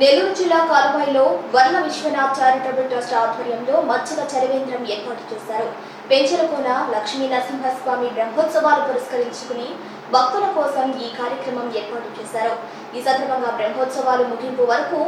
నెల్లూరు జిల్లా కాలువాయిలో వర్ణ Vishwanath charitable trust ఆధ్వర్యంలో మత్స్య చరవేంద్రం ఏర్పాటు చేశారు. పెంచలకోన లక్ష్మీ నరసింహస్వామి బ్రహ్మోత్సవాలు పురస్కరించుకుని భక్తుల కోసం ఈ కార్యక్రమం ఏర్పాటు చేశారు. ఈ సందర్భంగా బ్రహ్మోత్సవాలు ముగింపు వరకు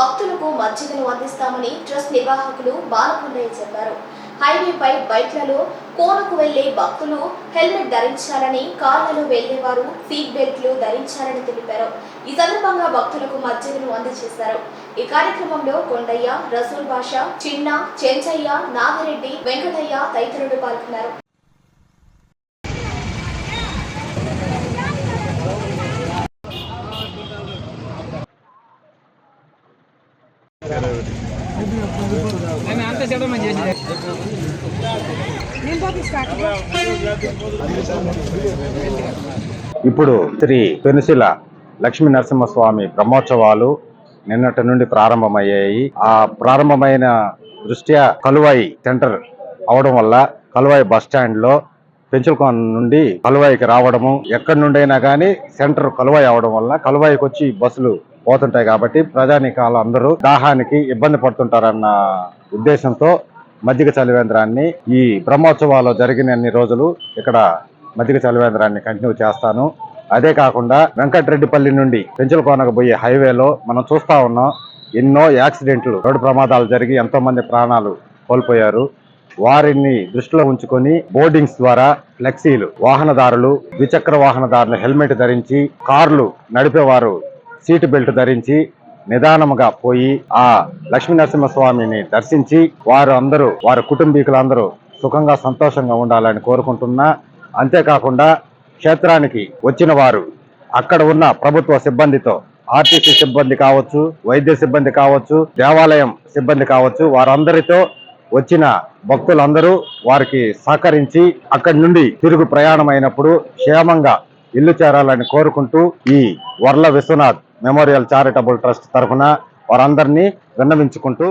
భక్తులకు మజ్జిగను అందిస్తామని ట్రస్ట్ నిర్వాహకులు బాలకొండయ్య చెప్పారు. హైవేపై బైక్లలో కోనకు వెళ్ళే భక్తులు హెల్మెట్ ధరించాలని కార్లలో వెళ్ళేవారు సీట్ బెల్ట్లు ధరించాలని తెలిపారు. ఈ సందర్భంగా భక్తులకు మజ్జిగను అందజేశారు. ఈ కార్యక్రమంలో కొండయ్య రసూల్ బాషా చిన్న చెంచయ్య నాగిరెడ్డి వెంకటయ్య తదితరులు పాల్గొన్నారు. నేను ఇప్పుడు శ్రీ పెనుశిల లక్ష్మీ నరసింహస్వామి బ్రహ్మోత్సవాలు నిన్నటి నుండి ప్రారంభమయ్యాయి. ఆ ప్రారంభమైన దృష్ట్యా కలువాయి సెంటర్ అవడం వల్ల కలువాయి బస్ స్టాండ్లో పెంచులకోన నుండి కలువాయికి రావడము ఎక్కడి నుండైనా కానీ సెంటర్ కలువాయి అవడం వల్ల కలువాయికి వచ్చి బస్సులు పోతుంటాయి కాబట్టి ప్రజానికాలు అందరూ దాహానికి ఇబ్బంది పడుతుంటారన్న ఉద్దేశంతో మజ్జిగ చలివేంద్రాన్ని ఈ బ్రహ్మోత్సవాలు జరిగిన అన్ని రోజులు ఇక్కడ మజ్జిగ చలివేంద్రాన్ని కంటిన్యూ చేస్తాను. అదే కాకుండా వెంకటరెడ్డిపల్లి నుండి పెంచులకోనకు పోయే హైవేలో మనం చూస్తా ఉన్నాం ఎన్నో యాక్సిడెంట్లు రోడ్డు ప్రమాదాలు జరిగి ఎంతో మంది ప్రాణాలు కోల్పోయారు. వారిని దృష్టిలో ఉంచుకొని బోర్డింగ్స్ ద్వారా ఫ్లెక్సీలు వాహనదారులు ద్విచక్ర వాహనదారులు హెల్మెట్ ధరించి కార్లు నడిపేవారు సీటు బెల్ట్ ధరించి నిదానముగా పోయి ఆ లక్ష్మీ నరసింహస్వామిని దర్శించి వారు అందరూ వారి కుటుంబీకులందరూ సుఖంగా సంతోషంగా ఉండాలని కోరుకుంటున్నా. అంతేకాకుండా క్షేత్రానికి వచ్చిన వారు అక్కడ ఉన్న ప్రభుత్వ సిబ్బందితో ఆర్టీసీ సిబ్బంది కావచ్చు వైద్య సిబ్బంది కావచ్చు దేవాలయం సిబ్బంది కావచ్చు వారందరితో వచ్చిన భక్తులందరూ వారికి సహకరించి అక్కడి నుండి తిరుగు ప్రయాణం అయినప్పుడు క్షేమంగా ఇల్లు చేరాలని కోరుకుంటూ ఈ Varla Viswanath memorial charitable trust తరఫున వారందరినీ విన్నవించుకుంటూ